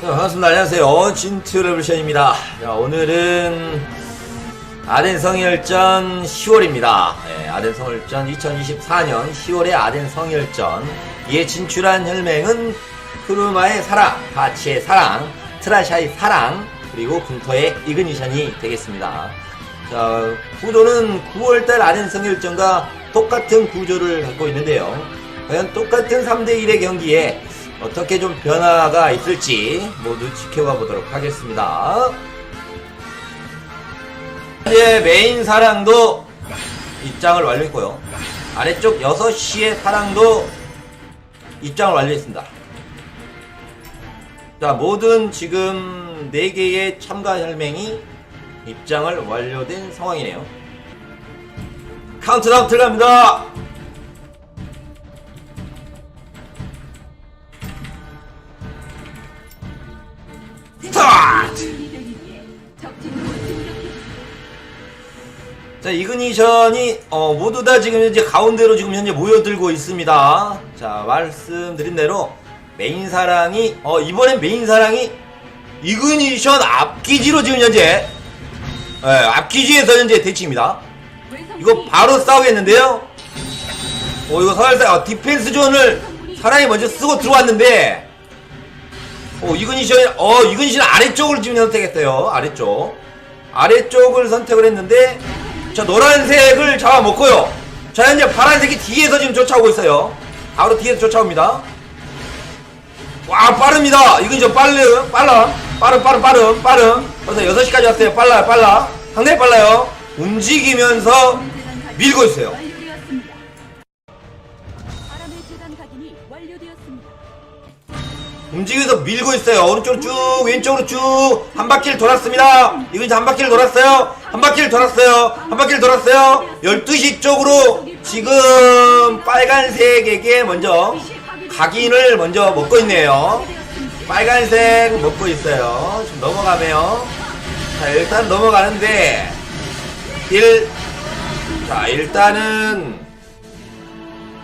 자, 반갑습니다. 안녕하세요. 진트 레볼션입니다. 자, 오늘은 아덴 성혈전 10월입니다. 네, 아덴 성혈전 2024년 10월의 아덴 성혈전. 이에 진출한 혈맹은 크루마의 사랑, 바치의 사랑, 트라샤의 사랑, 그리고 군터의 이그니션이 되겠습니다. 자, 구도는 9월달 아덴 성혈전과 똑같은 구조를 갖고 있는데요. 과연 똑같은 3대1의 경기에 어떻게 좀 변화가 있을지 모두 지켜봐 보도록 하겠습니다. 현재 메인 사랑도 입장을 완료했고요. 아래쪽 6시의 사랑도 입장을 완료했습니다. 자, 모든 지금 4개의 참가 혈맹이 입장을 완료된 상황이네요. 카운트다운 들어갑니다. 스타트! 자, 이그니션이 어, 모두 다 지금 현재 가운데로 지금 현재 모여들고 있습니다. 자, 말씀드린 대로 메인 사랑이 어, 이번엔 메인 사랑이 이그니션 앞기지로 지금 현재 예, 앞기지에서 현재 대치입니다. 이거 바로 싸우겠는데요? 어, 이거 살살 어, 디펜스 존을 사람이 먼저 쓰고 들어왔는데 어, 이근이션, 어, 이근이션 아래쪽을 지금 선택했어요. 아래쪽. 아래쪽을 선택을 했는데, 자, 노란색을 잡아먹고요. 자, 현재 파란색이 뒤에서 지금 쫓아오고 있어요. 바로 뒤에서 쫓아옵니다. 와, 빠릅니다. 이근이션 빠르, 빨라. 빠름, 빠름, 빠름, 빠름. 벌써 6시까지 왔어요. 빨라요, 빨라. 상당히 빨라요. 움직이면서 밀고 있어요. 움직여서 밀고 있어요. 오른쪽으로 쭉, 왼쪽으로 쭉, 한 바퀴를 돌았습니다. 이거 이제 한 바퀴를 돌았어요. 한 바퀴를 돌았어요. 한 바퀴를 돌았어요. 12시 쪽으로 지금 빨간색에게 먼저 각인을 먼저 먹고 있네요. 빨간색 먹고 있어요. 지금 넘어가네요. 자, 일단 넘어가는데, 일, 자, 일단은,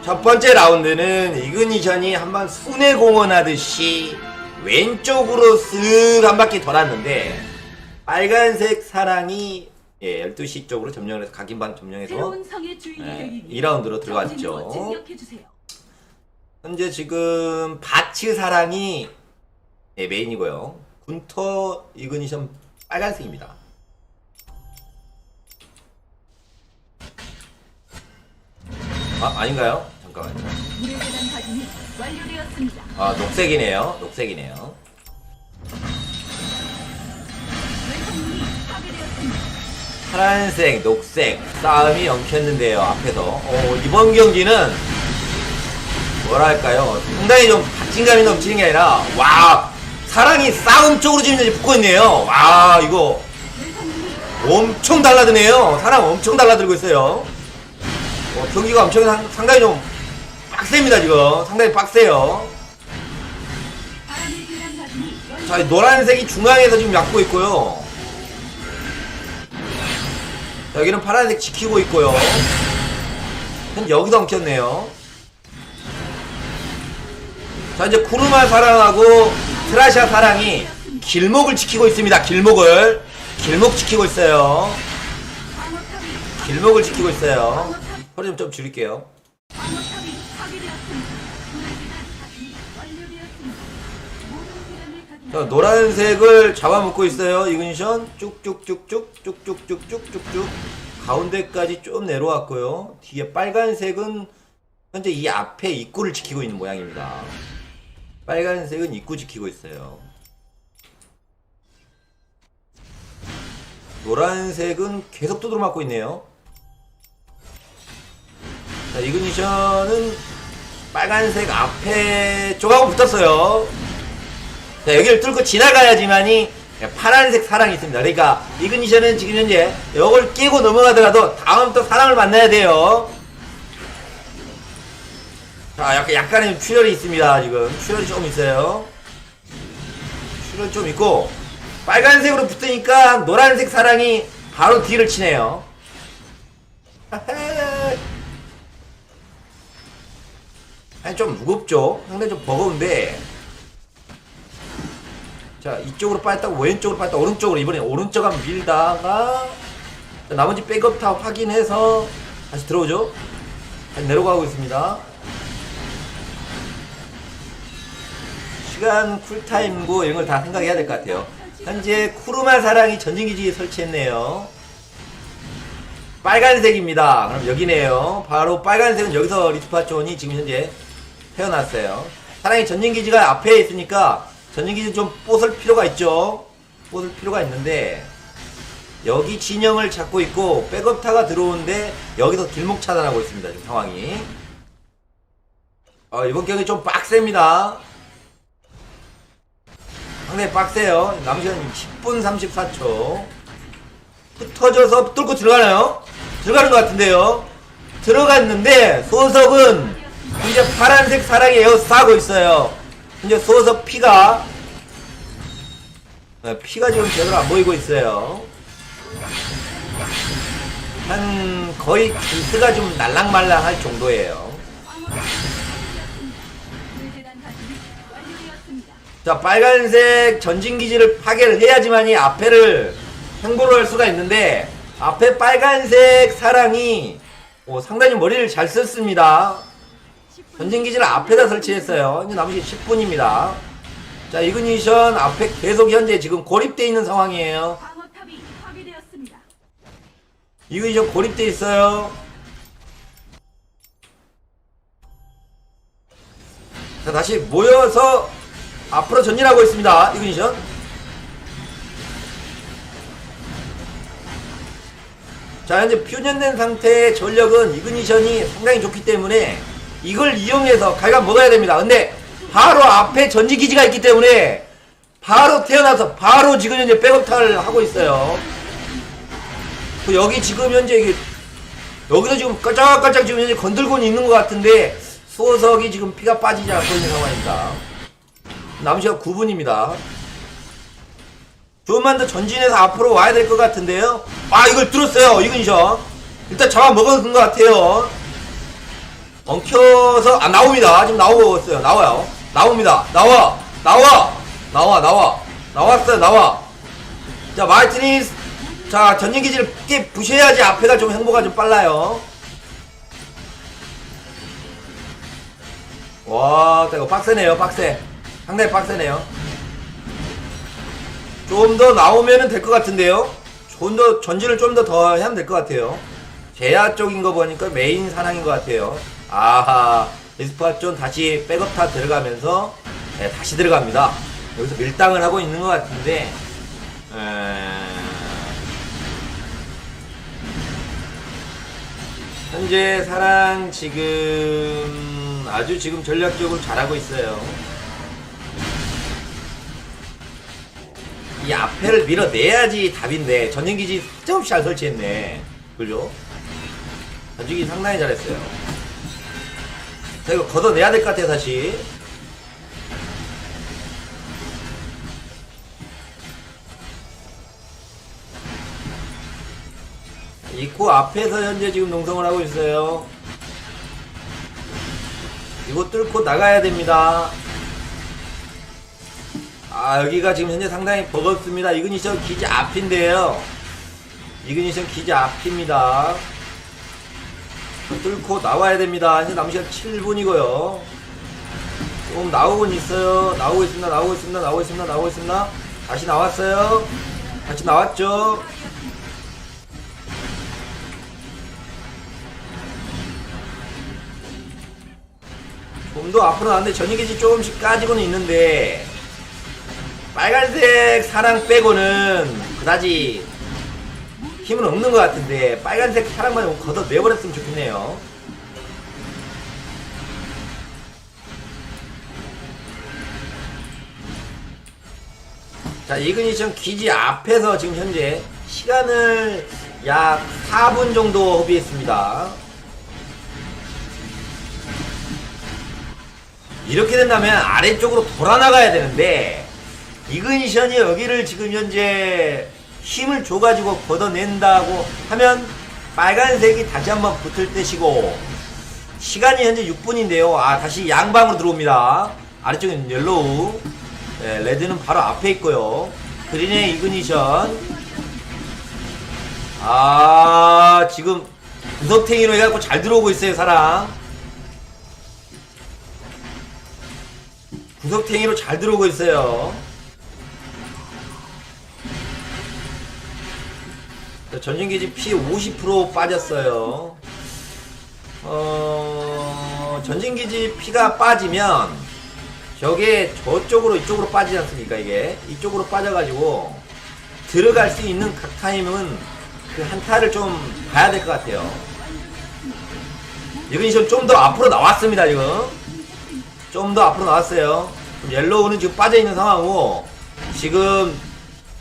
첫 번째 라운드는 이그니션이 한번 순회 공원하듯이 왼쪽으로 쓱 한 바퀴 돌았는데 빨간색 사랑이 예, 12시 쪽으로 점령을 해서 각인방 점령해서 새로운 성의 주인이 네, 되기 위해 2라운드로 들어갔죠. 증력해 주세요. 현재 지금 바치 사랑이 예, 메인이고요. 군터 이그니션 빨간색입니다. 아, 아닌가요? 잠깐만요. 아, 녹색이네요. 녹색이네요. 파란색, 녹색 싸움이 엉켰는데요. 앞에서. 어, 이번 경기는 뭐랄까요? 상당히 좀 박진감이 넘치는 게 아니라 와 사랑이 싸움 쪽으로 지금 이제 붙고 있네요. 와 이거 엄청 달라드네요. 사랑 엄청 달라들고 있어요. 어, 경기가 엄청 상, 상당히 좀 빡셉니다 지금. 상당히 빡세요. 자, 이 노란색이 중앙에서 지금 약고 있고요. 자, 여기는 파란색 지키고 있고요. 현 여기도 엉켰네요. 자, 이제 쿠르마 사랑하고 트라샤 사랑이 길목을 지키고 있습니다. 길목을. 길목 지키고 있어요. 길목을 지키고 있어요. 소리 좀, 좀 줄일게요. 자, 노란색을 잡아먹고 있어요. 이근션 쭉쭉쭉쭉 쭉쭉쭉쭉쭉쭉 가운데까지 좀 내려왔고요. 뒤에 빨간색은 현재 이 앞에 입구를 지키고 있는 모양입니다. 빨간색은 입구 지키고 있어요. 노란색은 계속 두드려 맞고 있네요. 자, 이그니션은 빨간색 앞에 쪽하고 붙었어요. 자, 여기를 뚫고 지나가야지만이 파란색 사랑이 있습니다. 그러니까 이그니션은 지금 현재 이걸 깨고 넘어가더라도 다음 또 사랑을 만나야 돼요. 자, 약간 약간의 출혈이 있습니다. 지금 출혈이 조금 있어요. 출혈 좀 있고 빨간색으로 붙으니까 노란색 사랑이 바로 뒤를 치네요. 아니 좀 무겁죠. 상당히 좀 버거운데. 자 이쪽으로 빠졌다가 왼쪽으로 빠졌다 오른쪽으로. 이번에 오른쪽 한번 밀다가 자, 나머지 백업 다 확인해서 다시 들어오죠? 다시 내려가고 있습니다. 시간 쿨타임고 이런 걸 다 생각해야 될 것 같아요. 현재 쿠르마 사랑이 전진기지 설치했네요. 빨간색입니다. 그럼 여기네요. 바로 빨간색은 여기서 리스파존이 지금 현재 태어났어요. 사랑이 전진기지가 앞에 있으니까 전진기지 좀 뽀을 필요가 있죠? 뽀을 필요가 있는데 여기 진영을 잡고 있고 백업타가 들어오는데 여기서 길목 차단하고 있습니다 지금 상황이. 어, 이번 경기 좀 빡셉니다. 상당히 빡세요. 남은 시간 10분 34초. 흩어져서 뚫고 들어가나요? 들어가는 것 같은데요. 들어갔는데 소석은 이제 파란색 사랑에 에어싸고 있어요. 이제 소석 피가 네, 피가 지금 제대로 안 보이고 있어요. 한 거의 기스가 좀 날랑말랑 할 정도예요. 자 빨간색 전진기지를 파괴를 해야지만이 앞에를 행보를 할 수가 있는데 앞에 빨간색 사랑이 어, 상당히 머리를 잘 썼습니다. 10분 전진 기지를 앞에다 설치했어요. 이제 게 10분입니다. 자 이그니션 앞에 계속 현재 지금 고립되어 있는 상황이에요. 이그니션 고립되어 있어요. 자 다시 모여서 앞으로 전진하고 있습니다. 이그니션. 자 현재 퓨전된 상태의 전력은 이그니션이 상당히 좋기 때문에 이걸 이용해서 갈가 먹어야 됩니다. 근데 바로 앞에 전지 기지가 있기 때문에 바로 태어나서 바로 지금 현재 백업탈을 하고 있어요. 그 여기 지금 현재 이게 여기서 지금 깔짝깔짝 지금 현재 건들고는 있는 것 같은데 수호석이 지금 피가 빠지지 않고 있는 상황입니다. 남은 시간 9분입니다. 조금만 더 전진해서 앞으로 와야 될 것 같은데요. 아 이걸 뚫었어요 이근이션 일단 잡아먹은 것 같아요 엉켜서 아 나옵니다. 지금 나오고 있어요. 나와요. 나옵니다. 나와. 나와. 나와 나와. 나왔어요. 나와. 자 마르티니 자 전진 기지를 깨 부셔야지 앞에가 좀 행보가 좀 빨라요. 와 이거 빡세네요. 빡세. 상당히 빡세네요. 좀 더 나오면은 될 것 같은데요. 좀 더 전진을 좀 더더 하면 될것 같아요. 제야 쪽인 거 보니까 메인 사랑인 것 같아요 아하 리스파존 다시 백업 타 들어가면서 네, 다시 들어갑니다. 여기서 밀당을 하고 있는 것 같은데 에... 현재 사랑 지금 아주 지금 전략적으로 잘하고 있어요. 이 앞에를 밀어내야지 답인데 전진기지 쓸데없이 잘 설치했네. 그죠? 전진기 상당히 잘했어요 자 이거 걷어내야 될 것 같아요 다시. 입구 앞에서 현재 지금 농성을 하고 있어요. 이거 뚫고 나가야 됩니다. 아 여기가 지금 현재 상당히 버겁습니다. 이그니션 기지 앞인데요. 이그니션 기지 앞입니다 뚫고 나와야 됩니다. 현재 남은 시간 7분이고요. 조금 나오곤 있어요. 나오고 있습니다. 나오고 있습니다. 나오고 있습니다. 나오고 있습니다. 다시 나왔어요. 다시 나왔죠. 좀 더 앞으로 나왔는데 전이기지 조금씩 까지고는 있는데 빨간색 사랑 빼고는 그다지 힘은 없는 것 같은데 빨간색 사랑만 좀 걷어 내버렸으면 좋겠네요. 자, 이그니션 기지 앞에서 지금 현재 시간을 약 4분 정도 허비했습니다. 이렇게 된다면 아래쪽으로 돌아 나가야 되는데 이그니션이 여기를 지금 현재 힘을 줘가지고 걷어낸다고 하면 빨간색이 다시 한번 붙을 때시고 시간이 현재 6분인데요 아 다시 양방으로 들어옵니다 아래쪽은 옐로우 예, 레드는 바로 앞에 있고요. 그린의 이그니션. 아, 지금 구석탱이로 해갖고 잘 들어오고 있어요, 사랑. 구석탱이로 잘 들어오고 있어요. 전진기지 피 50% 빠졌어요. 어, 전진기지 피가 빠지면 저게 저쪽으로 이쪽으로 빠지지 않습니까 이게? 이쪽으로 빠져가지고 들어갈 수 있는 각 타임은 그 한타를 좀 봐야 될 것 같아요. 지금 좀더 앞으로 나왔습니다 지금. 좀 더 앞으로 나왔어요. 옐로우는 지금 빠져있는 상황이고 지금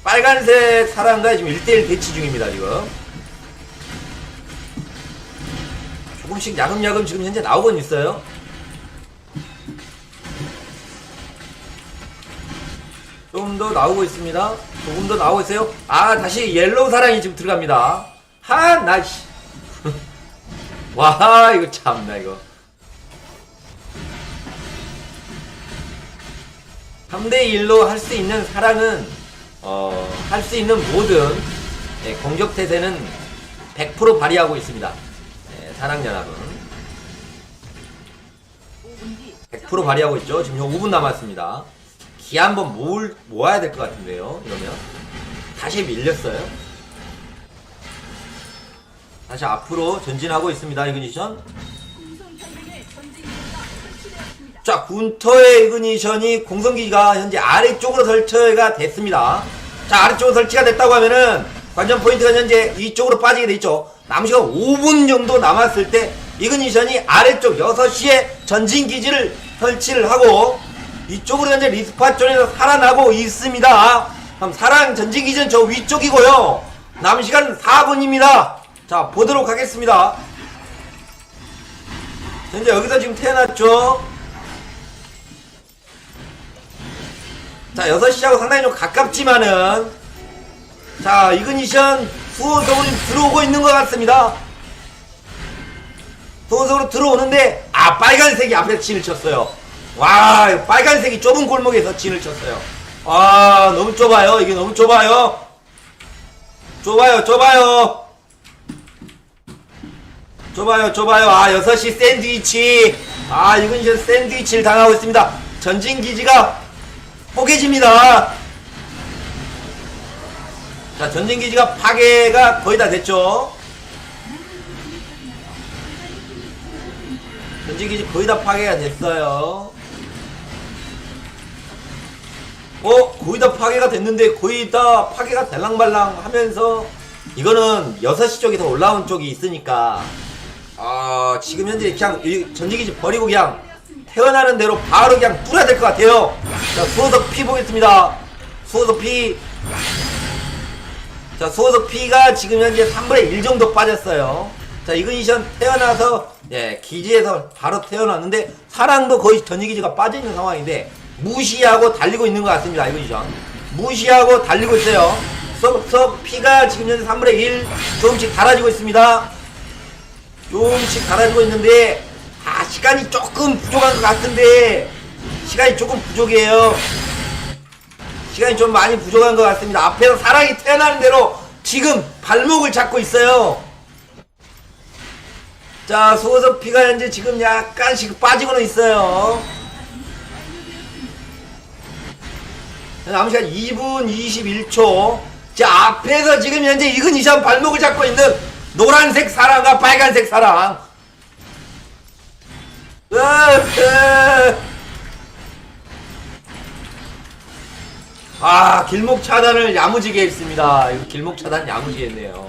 빨간색 사람과 지금 1대1 대치 중입니다 지금 조금씩 야금야금 지금 현재 나오곤 있어요 좀더 나오고 있습니다. 조금 더 나오고 있어요. 아, 다시 옐로우 사랑이 지금 들어갑니다. 하, 나, 씨. 와, 이거 참나, 이거. 3대1로 할 수 있는 사랑은, 어, 할 수 있는 모든 예, 공격 태세는 100% 발휘하고 있습니다. 예, 사랑연합은. 5분 뒤100% 발휘하고 있죠. 지금 5분 남았습니다. 기 한번 모을, 모아야 될 것 같은데요. 이러면 다시 밀렸어요. 다시 앞으로 전진하고 있습니다. 이그니션. 자, 군터의 이그니션이 공성기가 현재 아래쪽으로 설치가 됐습니다. 자, 아래쪽으로 설치가 됐다고 하면은 관전 포인트가 현재 이쪽으로 빠지게 돼 있죠. 남은 시간 5분 정도 남았을 때 이그니션이 아래쪽 6시에 전진기지를 설치를 하고 이쪽으로 현재 리스파 쪽에서 살아나고 있습니다. 그럼 사랑 전진기지는 저 위쪽이고요. 남은 시간 4분입니다. 자, 보도록 하겠습니다. 현재 여기서 지금 태어났죠. 자, 6시하고 상당히 좀 가깝지만은, 자, 이그니션 수호석으로 들어오고 있는 것 같습니다. 수호석으로 들어오는데, 아, 빨간색이 앞에 진을 쳤어요. 와, 빨간색이 좁은 골목에서 진을 쳤어요. 아, 너무 좁아요. 이게 너무 좁아요. 좁아요, 좁아요. 좁아요, 좁아요. 아, 6시 샌드위치. 아, 이건 샌드위치를 당하고 있습니다. 전진기지가 포개집니다. 자, 전진기지가 파괴가 거의 다 됐죠. 전진기지 거의 다 파괴가 됐어요. 어, 거의 다 파괴가 됐는데 거의 다 파괴가 될랑말랑 하면서 이거는 6시 쪽에서 올라온 쪽이 있으니까 아, 지금 현재 그냥 이 전진기지 버리고 그냥 태어나는 대로 바로 그냥 뚫어야 될 것 같아요. 자, 수호석 피 보겠습니다. 수호석 피. 자, 수호석 피가 지금 현재 3분의 1 정도 빠졌어요. 자, 이그니션 태어나서, 예, 기지에서 바로 태어났는데, 사랑도 거의 전이기지가 빠져있는 상황인데, 무시하고 달리고 있는 것 같습니다, 이그니션. 무시하고 달리고 있어요. 수호석 피가 지금 현재 3분의 1 조금씩 달아지고 있습니다. 조금씩 달아지고 있는데, 아, 시간이 조금 부족한 것 같은데, 시간이 조금 부족해요. 시간이 좀 많이 부족한 것 같습니다. 앞에서 사랑이 태어나는 대로 지금 발목을 잡고 있어요. 자, 소호석 피가 현재 지금 약간씩 빠지고는 있어요. 자, 남은 시간 2분 21초. 자, 앞에서 지금 현재 이근이션 발목을 잡고 있는 노란색 사랑과 빨간색 사랑. 아 길목 차단을 야무지게 했습니다. 이거 길목 차단 야무지게 했네요.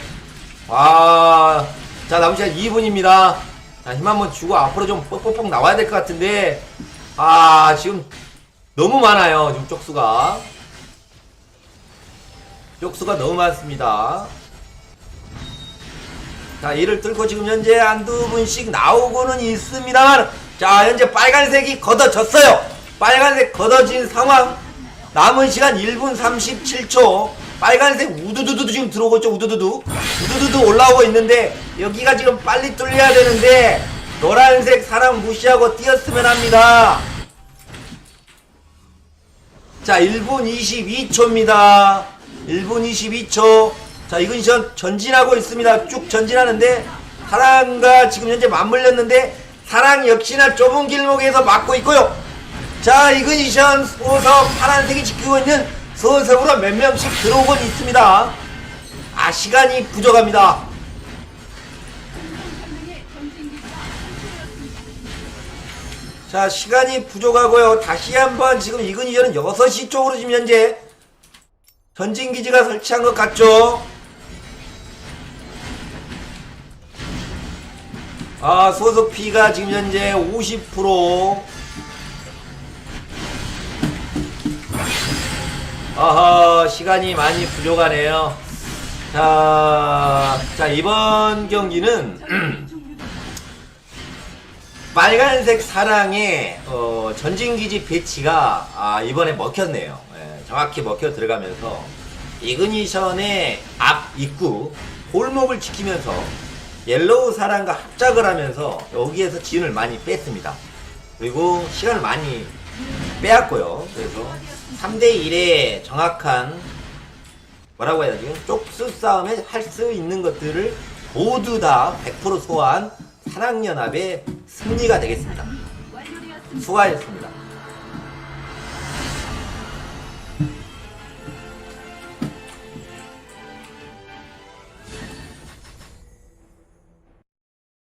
와, 자 남은 시간 2분입니다. 자 힘 한번 주고 앞으로 좀 뻑뻑뻑 나와야 될 것 같은데 아 지금 너무 많아요. 지금 쪽수가 쪽수가 너무 많습니다. 자 이를 뚫고 지금 현재 한두 분씩 나오고는 있습니다만 자 현재 빨간색이 걷어졌어요. 빨간색 걷어진 상황. 남은 시간 1분 37초. 빨간색 우두두두 지금 들어오고 있죠 우두두두. 우두두두 올라오고 있는데 여기가 지금 빨리 뚫려야 되는데 노란색 사람 무시하고 뛰었으면 합니다. 자 1분 22초입니다. 1분 22초. 자 이근 시전 전진하고 있습니다. 쭉 전진하는데 사랑과 지금 현재 맞물렸는데 사랑 역시나 좁은 길목에서 막고 있고요. 자 이근시전 소석 파란색이 지키고 있는 소석으로 몇 명씩 들어오곤 있습니다. 아 시간이 부족합니다. 자 시간이 부족하고요. 다시 한번 지금 이근이전은 6시 쪽으로 지금 현재 전진기지가 설치한 것 같죠 아 소속 피가 지금 현재 50% 아하 시간이 많이 부족하네요 자, 자 이번 경기는. 빨간색 사랑의 어, 전진기지 배치가 아, 이번에 먹혔네요. 예, 정확히 먹혀 들어가면서 이그니션의 앞 입구 골목을 지키면서 옐로우 사랑과 합작을 하면서 여기에서 진을 많이 뺐습니다. 그리고 시간을 많이 빼앗고요. 그래서 3대1의 정확한 뭐라고 해야 되지? 쪽수 싸움에 할 수 있는 것들을 모두 다 100% 소화한 사랑연합의 승리가 되겠습니다. 수고하셨습니다.